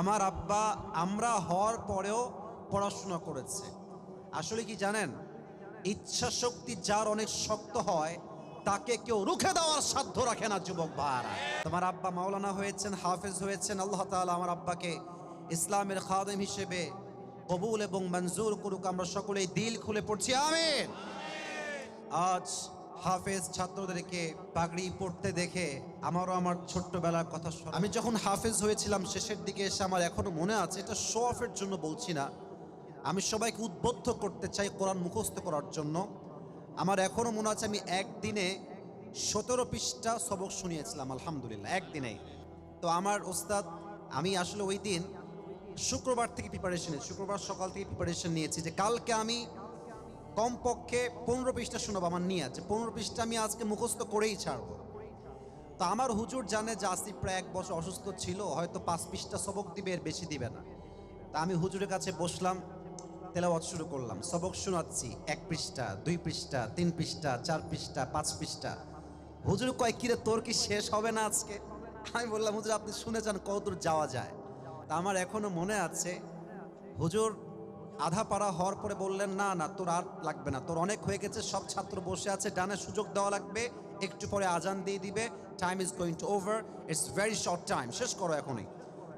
আমার আব্বা আমরা হওয়ার পরেও পড়াশোনা করেছে। আসলে কি জানেন? ইচ্ছা শক্তি যার অনেক শক্ত হয়, তাকে কেউ রুখে দেওয়ার সাধ্য রাখে না যুবক ভাইরা। তোমার আব্বা মাওলানা হয়েছেন, হাফেজ হয়েছেন, আল্লাহ তাআলা আমার আব্বাকে ইসলামের খাদেম হিসেবে কবুল এবং মঞ্জুর করুক। আমরা সকলেই দিল খুলে পড়ছি, আমিন। আজ হাফেজ ছাত্রদেরকে পাগড়ি পড়তে দেখে আমারও আমার ছোট্টবেলার কথা শোনা। আমি যখন হাফেজ হয়েছিলাম, শেষের দিকে এসে আমার এখনও মনে আছে, এটা শো অফের জন্য বলছি না। আমি সবাইকে উদ্বুদ্ধ করতে চাই কোরআন মুখস্থ করার জন্য। আমার এখনও মনে আছে, আমি একদিনে সতেরো পৃষ্ঠা সবক শুনিয়েছিলাম, আলহামদুলিল্লাহ একদিনেই তো আমার ওস্তাদ, আমি আসলে ওই দিন শুক্রবার থেকে প্রিপারেশন শুক্রবার সকাল থেকে প্রিপারেশন নিয়েছি যে কালকে আমি কমপক্ষে পনেরো পৃষ্ঠা শোনাবো, আমার নিয়ে আছে। পনেরো পৃষ্ঠা আমি আজকে মুখস্থ করেই ছাড়বো। তো আমার হুজুর জানে যে আসিফ প্রায় এক বছর অসুস্থ ছিল, হয়তো পাঁচ পৃষ্ঠা সবক দিবে, এর বেশি দিবে না। তা আমি হুজুরের কাছে বসলাম, তেলাওয়াত শুরু করলাম। সবক শোনাচ্ছি, এক পৃষ্ঠা, দুই পৃষ্ঠা, তিন পৃষ্ঠা, চার পৃষ্ঠা, পাঁচ পৃষ্ঠা। হুজুর কয়, কিরে, তোর কি শেষ হবে না আজকে? আমি বললাম, হুজুর, আপনি শুনে যান কতদূর যাওয়া যায়? তা আমার এখনও মনে আছে, হুজুর আধা পাড়া হওয়ার পরে বললেন, না না, তোর আর লাগবে না। তোর অনেক হয়ে গেছে, সব ছাত্র বসে আছে, ডানে সুযোগ দেওয়া লাগবে, একটু পরে আজান দিয়ে দিবে time is going to over it's very short time শেষ করো এখনই।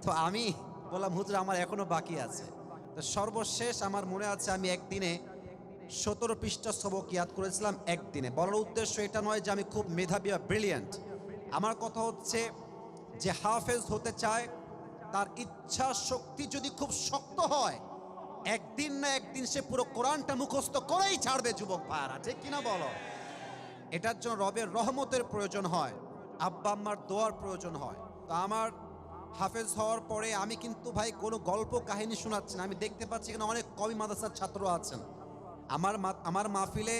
তো আমি বললাম, হুজুর, আমার এখনও বাকি আছে। তো সর্বশেষ আমার মনে আছে, আমি একদিনে সতেরো পৃষ্ঠা সবক ইয়াদ করেছিলাম একদিনে। বলার উদ্দেশ্য এটা নয় যে আমি খুব মেধাবী বা ব্রিলিয়েন্ট আমার কথা হচ্ছে যে হাফেজ হতে চায়, তার ইচ্ছা শক্তি যদি খুব শক্ত হয় একদিন না একদিন সে পুরো কোরআনটা মুখস্থ করেই ছাড়বে, যুবক ভাইরা। ঠিক কিনা বলো? এটার জন্য রবের রহমতের প্রয়োজন হয়, আব্বা আম্মার দোয়ার প্রয়োজন হয়। তো আমার হাফেজ হওয়ার পরে আমি কিন্তু ভাই কোনো গল্প কাহিনী শোনাচ্ছি না। আমি দেখতে পাচ্ছি এখানে অনেক কবি মাদ্রাসার ছাত্র আছেন। আমার আমার মাহফিলে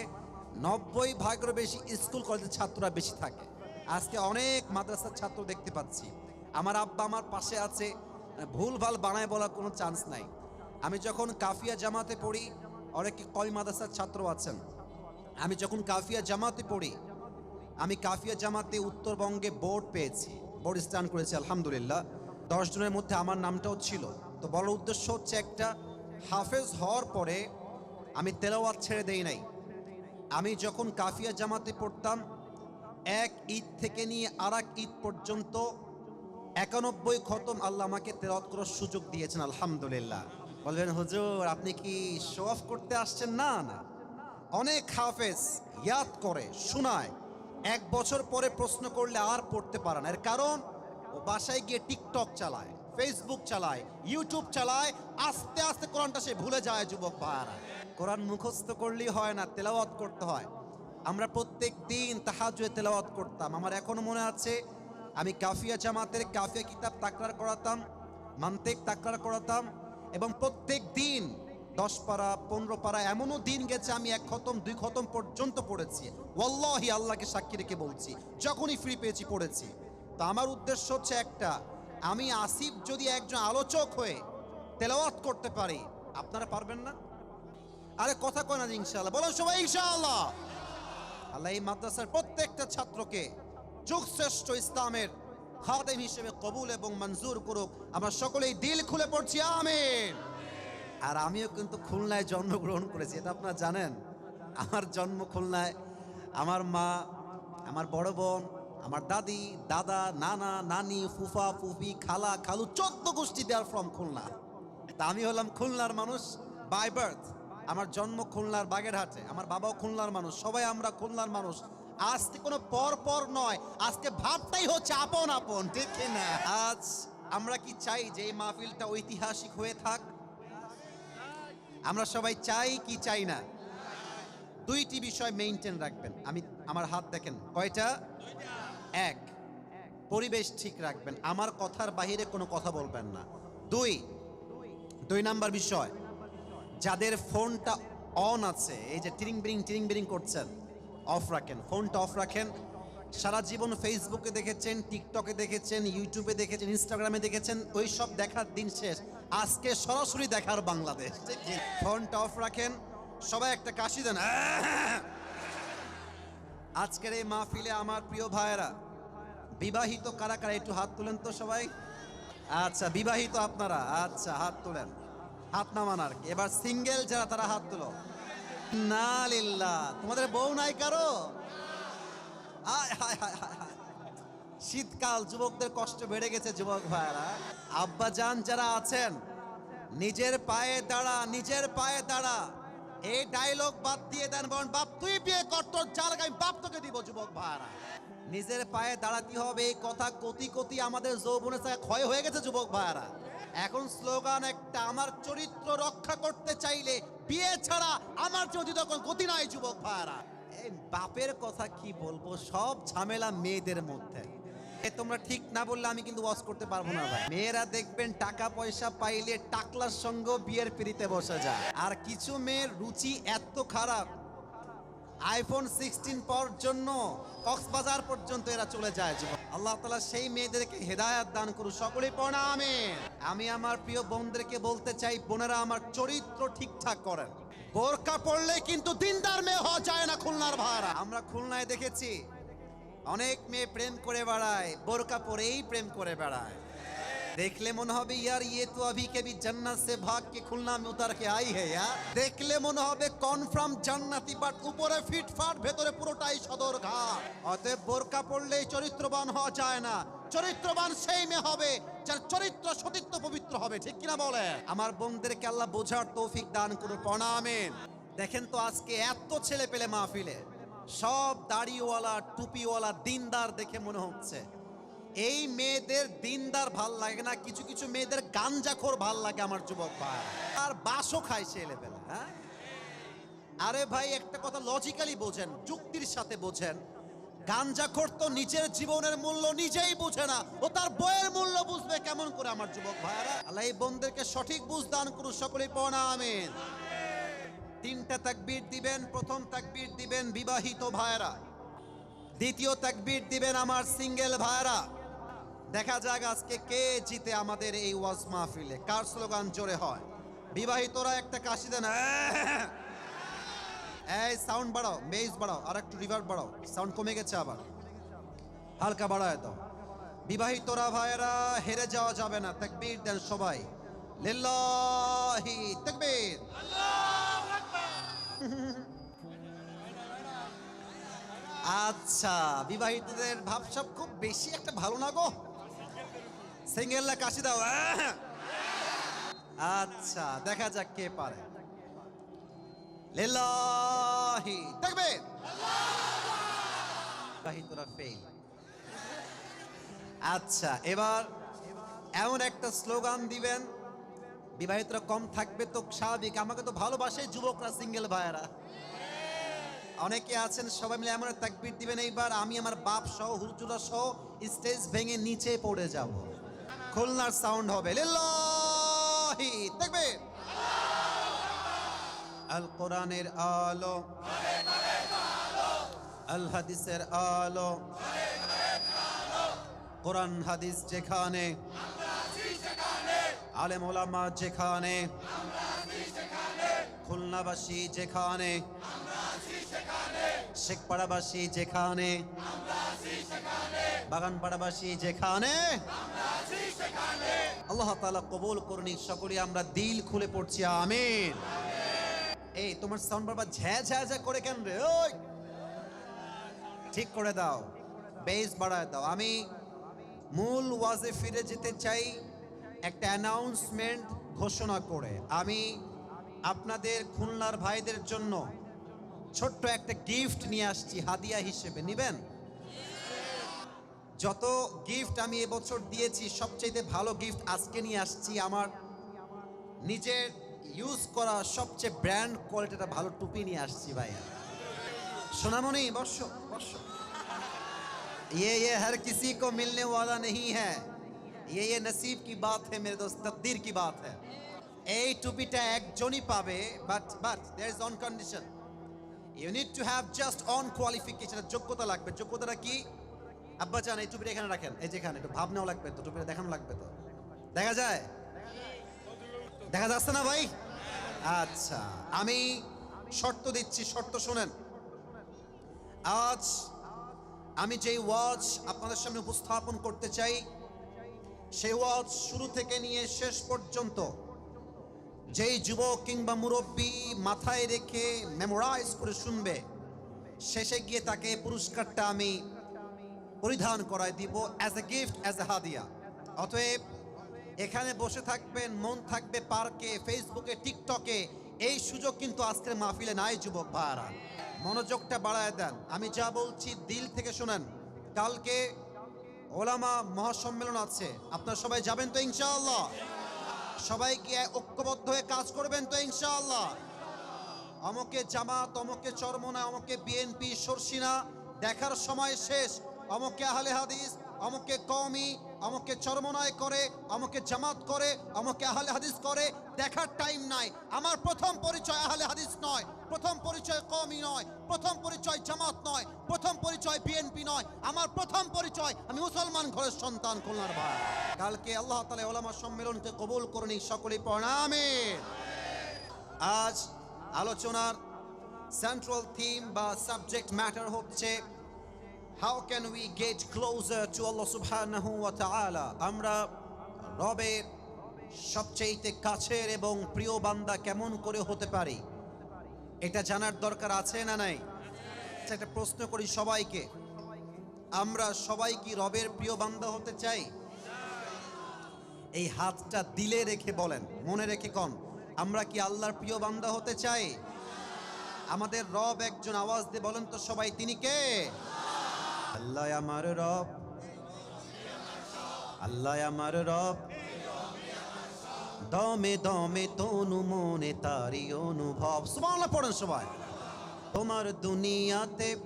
নব্বই ভাগেরও বেশি স্কুল কলেজের ছাত্ররা বেশি থাকে। আজকে অনেক মাদ্রাসার ছাত্র দেখতে পাচ্ছি। আমার আব্বা আমার পাশে আছে। ভুল ভালো বানায় বলার কোনো চান্স নাই। আমি যখন কাফিয়া জামাতে পড়ি, অনেক কবি মাদ্রাসার ছাত্র আছেন, আমি যখন কাফিয়া জামাতে পড়ি, আমি কাফিয়া জামাতে উত্তরবঙ্গে বোর্ড পেয়েছি, বোর্ড স্টান করেছি, আলহামদুলিল্লাহ। দশ জনের মধ্যে আমার নামটাও ছিল। তো বড় উদ্দেশ্য হচ্ছে একটা হাফেজ হওয়ার পরে আমি তেলাওয়াত ছেড়ে দেই নাই। আমি যখন কাফিয়া জামাতে পড়তাম, এক ঈদ থেকে নিয়ে আর ঈদ পর্যন্ত একানব্বই খতম আল্লাহ আমাকে তেলাওয়াত করার সুযোগ দিয়েছেন, আলহামদুলিল্লাহ। বলবেন হুজুর, আপনি কি শো অফ করতে আসছেন? না না। অনেক হাফেজ ইয়াদ করে, শোনায়। এক বছর পরে প্রশ্ন করলে আর পড়তে পারে না। এর কারণ, ও বাসায় গিয়ে টিকটক চালায় ফেসবুক চালায় ইউটিউব চালায়, আস্তে আস্তে কোরআনটা সে ভুলে যায়, যুবক ভাইয়ারা। কোরআন মুখস্থ করলেই হয় না, তেলাওয়াত করতে হয়। আমরা প্রত্যেক দিন তাহাজুয়ে তেলাওয়াত করতাম। আমার এখনও মনে আছে, আমি কাফিয়া জামাতের কাফিয়া কিতাব তাকরার করাতাম, মান্তেক তাকরার করাতাম এবং প্রত্যেক দিন দশ পারা, পনেরো পারা, এমনও দিন গেছে আমি এক খতম, দুই খতম পর্যন্ত পড়েছি। ওয়াল্লাহি আল্লাহকে সাক্ষী রেখে বলছি, যখনই ফ্রি পেয়েছি পড়েছি। তো আমার উদ্দেশ্য হচ্ছে একটা, আমি আসিফ যদি একজন আলোচক হয়ে তেলাওয়াত করতে পারি, আপনারা পারবেন না? আরে কথা কয় না ইনশাল্লাহ বলো সবাই ইনশাআল্লাহ। আল্লাহ এই মাদ্রাসার প্রত্যেকটা ছাত্রকে যুগশ্রেষ্ঠ ইসলামের খাদেম হিসেবে কবুল এবং মঞ্জুর করুক। আমরা সকলেই দিল খুলে পড়ছি, আমিন। আর আমিও কিন্তু খুলনায় জন্মগ্রহণ করেছি, এটা আপনারা জানেন। আমার জন্ম খুলনায়, আমার মা, আমার বড় বোন, আমার দাদি, দাদা, নানা, নানি, ফুফা, ফুফি, খালা, খালু, চোদ্দ গোষ্ঠী দেয়ার ফ্রম খুলনা। তা আমি হলাম খুলনার মানুষ বাই বার্থ আমার জন্ম খুলনার বাগেরহাটে, আমার বাবাও খুলনার মানুষ, সবাই আমরা খুলনার মানুষ। আজকে কোনো পর পর নয়। আজকে ভাবটাই হচ্ছে আপন আপন, ঠিক না? আজ আমরা কি চাই যে এই মাহফিলটা ঐতিহাসিক হয়ে থাক? আমরা সবাই চাই কি চাই না? দুইটি বিষয় মেনটেন রাখবেন। আমি, আমার হাত দেখেন, কয়টা? এক, পরিবেশ ঠিক রাখবেন। আমার কথার বাইরে কোনো কথা বলবেন না। দুই দুই নাম্বার বিষয়, যাদের ফোনটা অন আছে, এই যে টিরিং বিরিং টিরিং বিরিং করছেন অফ রাখেন, ফোনটা অফ রাখেন। সারা জীবন ফেসবুকে দেখেছেন টিকটকে দেখেছেন ইউটিউবে দেখেছেন ইনস্টাগ্রামে দেখেছেন ওই সব দেখার দিন শেষ। আজকে সরাসরি দেখার বাংলাদেশ। ফোনটা অফ রাখেন। সবাই একটা কাশি দেন। আজকের এই মাহফিলে আমার প্রিয় ভাইয়েরা, বিবাহিত কারা কারা? একটু হাত তুলেন তো সবাই। আচ্ছা বিবাহিত আপনারা। আচ্ছা হাত তোলেন। হাত নামান আর কি। এবার সিঙ্গেল যারা, তারা হাত তুলো। না লিল্লাহ তোমাদের বউ নাই কারও। শীতকাল, যুবকদের কষ্ট বেড়ে গেছে, যুবক ভাইরা আব্বা যান যারা আছেন, নিজের পায়ে দাঁড়া, নিজের পায়ে দাঁড়া। এই ডায়লগ বাদ দিয়ে দেন বরং বাপ, তুই বিয়ে কর, তোর জায়গা আমি বাপ তোকে দিব, যুবক ভাইরা নিজের পায়ে দাঁড়াতে হবে, এই কথা কতি কতি আমাদের যৌবনের ক্ষয় হয়ে গেছে, যুবক ভাইরা এখন স্লোগান একটা, আমার চরিত্র রক্ষা করতে চাইলে বিয়ে ছাড়া আমার যদি তখন গতি নাই, যুবক ভাইরা এই বাপের কথা কি বলব? সব ঝামেলা মেয়েদের মধ্যে। তোমরা ঠিক না বললে আমি কিন্তু ওয়াশ করতে পারব না ভাই। মেয়েরা দেখবেন টাকা পয়সা পাইলে টাকলার সঙ্গে বিয়ের পিড়িতে বসে যায়। আর কিছু মেয়ের রুচি এত খারাপ আইফোন সিক্সটিন পাওয়ার জন্য কক্সবাজার পর্যন্ত এরা চলে যায় আল্লাহ তালা সেই মেয়েদেরকে হেদায়াত দান করু সকলেই পড়া আমি আমি আমার প্রিয় বোনদেরকে বলতে চাই, বোনেরা আমার চরিত্র ঠিকঠাক করেন। বোরকা পড়লে কিন্তু দিনদার মেয়ে হওয়া যায় না খুলনার ভাড়া। আমরা খুলনায় দেখেছি, অনেক মেয়ে প্রেম করে বেড়ায়, বোরকা পরেই প্রেম করে বেড়ায়। देखले मन হবে यार ये तो अभी के भी जन्नत से भाग के खुलना में उतर के आई है यार দেখলে মনে হবে কনফার্ম জান্নাতি বাট উপরে ফিটফাট ভেতরে পুরোটাই সদর ঘাট অতএব বোরকা পড়লেই চরিত্রবান হওয়া যায় না চরিত্রবান সেই মেয়ে হবে যার চরিত্র সতীত্ব পবিত্র হবে ঠিক কিনা বলে আমার বোনদেরকে আল্লাহ বোঝার তৌফিক দান করুন প্রণামেন দেখেন তো আজকে এত ছেলে পেলে মাহফিলে সব দাড়িওয়ালা টুপিওয়ালা দিনদার দেখে মনে হচ্ছে এই মেয়েদের দিনদার ভালো লাগে না, কিছু কিছু মেয়েদের গাঞ্জাখোর ভালো লাগে আমার যুবক ভাই। আর বাসও খায় সে হ্যাঁ? আরে ভাই, একটা কথা লজিক্যালি বোঝেন, যুক্তির সাথে বোঝেন। গাঞ্জাখোর তো নিজের জীবনের মূল্য নিজেই বুঝে না, ও তার বইয়ের মূল্য বুঝবে কেমন করে আমার যুবক ভাইরা আল্লাহ এই বোনদেরকে সঠিক বুঝ দান করুন সকলেই পড়া আমিন। তিনটা তাকবীর দিবেন, প্রথম তাকবীর দিবেন বিবাহিত ভাইরা দ্বিতীয় তাকবীর দিবেন আমার সিঙ্গেল ভাইরা দেখা যাক আজকে কে জিতে আমাদের এই ওয়াজ মাহফিলে। কার স্লোগান জোরে হয়? বিবাহিতরা একটা কাশি দেন। এই সাউন্ড বাড়াও বেস বাড়াও আর একটু রিভার্ব বাড়াও। সাউন্ড কমে গেছে আবার। হালকা বাড়ায় দাও। বিবাহিতরা ভাইয়েরা, হেরে যাওয়া যাবে না। তাকবীর দেন সবাই। লিল্লাহি, তাকবীর। আচ্ছা বিবাহিতদের ভাবসাব খুব বেশি একটা ভালো না গো? সিঙ্গেলরা কাশি দাও আহ! আচ্ছা দেখা যাক কে পারে। লিল্লাহি ফেল আচ্ছা এবার এমন একটা স্লোগান দিবেন, বিবাহিতরা কম থাকবে তো স্বাভাবিক, আমাকে তো ভালোবাসে যুবকরা, সিঙ্গেল ভাইয়েরা। অনেকে আছেন, সবাই মিলে এমন তাকবির দিবেন, এইবার আমি আমার বাপ সহ হুজুরা সহ স্টেজ ভেঙে নিচে পড়ে যাব। খুলনার সাউন্ড হবে। লিল্লাহি। তাকবীর আল কোরআনের আলো। আল হাদিসের আলো। কোরআন হাদিস যেখানে। আলেম ওলামা যেখানে। খুলনাবাসী যেখানে। শেখপাড়াবাসী যেখানে। বাগানপাড়াবাসী যেখানে। আল্লাহ তালা কবল করুন সকলে আমরা দিল খুলে পড়ছি, আমিন। এই, তোমার সাউন্ড বারবার ঝ্যা ঝ্যা ঝ্যা করে কেন রে? ওই। ঠিক করে দাও বেস বাড়ায় দাও। আমি মূল ওয়াজে ফিরে যেতে চাই একটা অ্যানাউন্সমেন্ট ঘোষণা করে। আমি আপনাদের খুলনার ভাইদের জন্য ছোট্ট একটা গিফট নিয়ে আসছি, হাদিয়া হিসেবে। নিবেন? যত গিফট আমি এবছর দিয়েছি সবচেয়ে ভালো গিফট আজকে নিয়ে আসছি আমার নিজের ইউজ করা সবচেয়ে ব্র্যান্ড কোয়ালিটিটা ভালো টুপি নিয়ে আসছি ভাইয়া সোনামণি বর্ষ বর্ষ ये ये हर किसी को मिलने वाला नहीं है ये ये नसीब की बात है मेरे दोस्त तकदीर की बात है এই টুপিটা একজনই পাবে but but there is on condition you need to have just on qualification যোগ্যতা লাগবে যোগ্যতাটা কি আব্বা চান, এই টুপিটা এখানে রাখেন। এই যেখানে একটু ভাবনাও লাগবে তো, টুপিটা দেখানো লাগবে তো। দেখা যায়? দেখা যাচ্ছে না ভাই? আচ্ছা আমি শর্ত দিচ্ছি, শর্ত শোনেন। আজ আমি যেই ওয়াজ আপনাদের সামনে উপস্থাপন করতে চাই, সেই ওয়াজ শুরু থেকে নিয়ে শেষ পর্যন্ত যেই যুবক কিংবা মুরব্বী মাথায় রেখে মেমোরাইজ করে শুনবে, শেষে গিয়ে তাকে পুরস্কারটা আমি পরিধান করায় দিব as a gift as a হাদিয়া। অতএব এখানে বসে থাকবেন, মন থাকবে পার্কে ফেসবুকে টিকটকে এই সুযোগ কিন্তু আজকের মাহফিলে নাই, যুবক ভাইরা মনোযোগটা বাড়ায় দেন। আমি যা বলছি দিল থেকে শোনেন। কালকে ওলামা মহাসম্মেলন আছে। আপনারা সবাই যাবেন তো ইনশাআল্লাহ? সবাই কি ঐক্যবদ্ধ হয়ে কাজ করবেন তো ইনশাআল্লাহ? অমকে জামাত, অমকে চরমনা, অমকে বিএনপি, সরসিনা, দেখার সময় শেষ। অমকে আহলে হাদিস অমকে কওমি অমকে চরমনায় করে অমকে জামাত করে অমকে আহলে হাদিস করে, দেখার টাইম নাই। আমার প্রথম পরিচয় আহলে হাদিস নয়, প্রথম পরিচয় কওমি নয়, প্রথম পরিচয় জামাত নয়, প্রথম পরিচয় বিএনপি নয়। আমার প্রথম পরিচয়, আমি মুসলমান ঘরের সন্তান খুলনার ভাই। কালকে আল্লাহ তালা ওলামা সম্মেলনকে কবুল করে নিই সকলে প্রণামে আজ আলোচনার সেন্ট্রাল থিম বা সাবজেক্ট ম্যাটার হচ্ছে how can we get closer to Allah সুবহানাহু ওয়া তাআলা আমরা রবের সবচেয়ে কাছের এবং প্রিয় বান্দা কেমন করে হতে পারি? এটা জানার দরকার আছে না নাই? আচ্ছা, একটা প্রশ্ন করি সবাইকে। আমরা সবাই কি রবের প্রিয় বান্দা হতে চাই? এই হাতটা দিলে রেখে বলেন মনে রেখে কন আমরা কি আল্লাহর প্রিয় বান্দা হতে চাই? আমাদের রব একজন আওয়াজ দিয়ে বলেন তো সবাই তিনি কে? আল্লাহ আমার রব। আল্লাহ আমার রব। দমে দমে তনু মনে তারি অনুভব। সুবহানাল্লাহ, পড়েন সবাই। তোমার দুনিয়াতে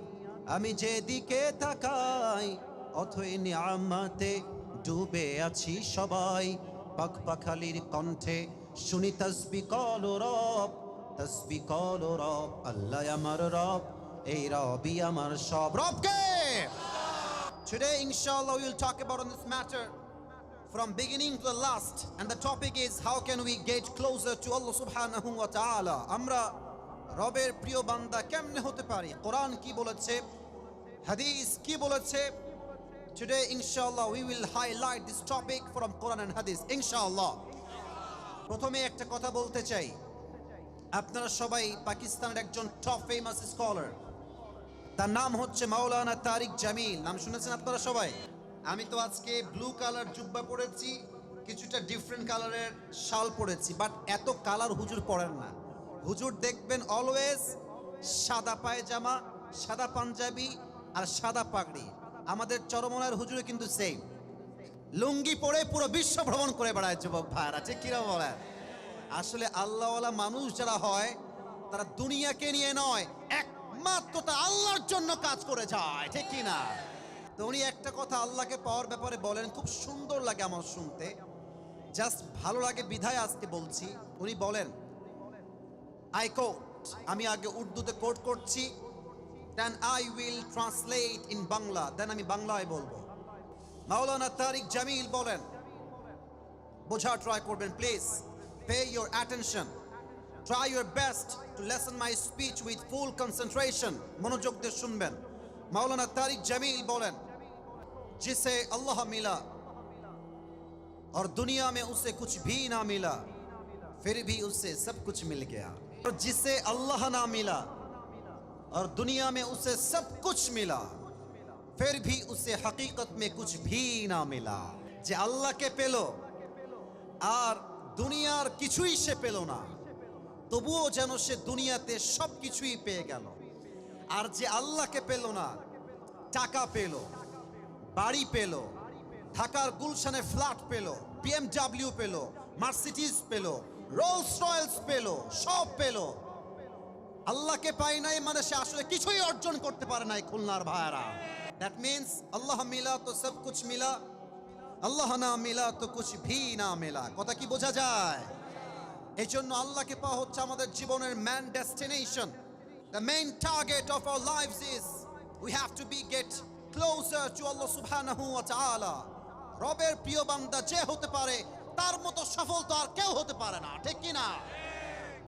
আমি যেদিকে তাকাই, অথই নিয়ামাতে ডুবে আছি সবাই। পাখ পাখালির কণ্ঠে শুনি তসবি কল রব, তসবি কল রব। আল্লাহ আমার রব, এই রবই আমার সব। রবকে Today, inshallah, we will talk about on this matter from beginning to the last. And the topic is how can we get closer to Allah subhanahu wa ta'ala. আমরা রবের প্রিয় বান্দা কেমনে হতে পারি কোরআন কি বলেছে হাদিস কি বলেছে Today, inshallah, we will highlight this topic from Quran and Hadith. Inshallah. প্রথমে একটা কথা বলতে চাই আপনারা সবাই পাকিস্তানের একজন টপ ফেমাস স্কলার তার নাম হচ্ছে মাওলানা তারিক জামিল। নাম শুনেছেন আপনারা সবাই? আমি তো আজকে ব্লু কালার জুব্বা পরেছি, কিছুটা ডিফারেন্ট কালারের শাল পরেছি বাট এত কালার হুজুর পরেন না। হুজুর দেখবেন অলওয়েজ সাদা পায়জামা, সাদা পাঞ্জাবি আর সাদা পাগড়ি। আমাদের চরমনার হুজুরে কিন্তু সেম লুঙ্গি পরে পুরো বিশ্ব ভ্রমণ করে বেড়ায় যুবক ভাইরা ঠিক কিরা বলেন? আসলে আল্লাহওয়ালা মানুষ যারা হয়, তারা দুনিয়াকে নিয়ে নয় তা আল্লাহর জন্য কাজ করে যায়, ঠিক তো উনি একটা কথা আল্লাহকে পাওয়ার ব্যাপারে বলেন, খুব সুন্দর লাগে আমার শুনতে। জাস্ট ভালো লাগে বিধায় আজকে বলছি। উনি বলেন আই কোট আমি আগে উর্দুতে কোট করছি then I will translate in Bangla then আমি বাংলায় বলব। মাওলানা তারিক জামিল বলেন, বোঝা ট্রাই করবেন please pay your attention try your best to listen my speech with full concentration মনোযোগ দিয়ে শুনবেন মাওলানা তারিক জামিল বলেন जिसे अल्लाह मिला और दुनिया में उसे कुछ भी ना मिला फिर भी उसे सब कुछ मिल गया और जिसे अल्लाह ना मिला और दुनिया में उसे सब कुछ मिला फिर भी उसे हकीकत में कुछ भी ना मिला যে আল্লাহকে পেল আর দুনিয়ার কিছুই সে পেল না তবুও যেন সে দুনিয়াতে সব কিছুই পেয়ে গেল। আর যে আল্লাহকে পেল না, টাকা পেল, বাড়ি পেল, ঢাকার গুলশানে ফ্ল্যাট পেল, বিএমডাব্লিউ পেল, মার্সিডিজ পেল, রোলস রয়েলস পেল, সব পেল। আল্লাহকে পাই নাই মানে সে আসলে কিছুই অর্জন করতে পারে নাই খুলনার ভাইয়ারা। দ্যাট মিন্স আল্লাহ মিলা তো সব কুছ মিলা, আল্লাহ না মিলা তো কুছ ভি না মেলা। কথা কি বোঝা যায়? এই জন্য আল্লাহকে পাওয়া হচ্ছে আমাদের জীবনের main destination the main target of our life's is we have to be get closer to Allah সুবহানাহু ওয়া তাআলা রবের প্রিয় বান্দা যে হতে পারে, তার মতো সফল তো আর কেউ হতে পারে না, ঠিক কি না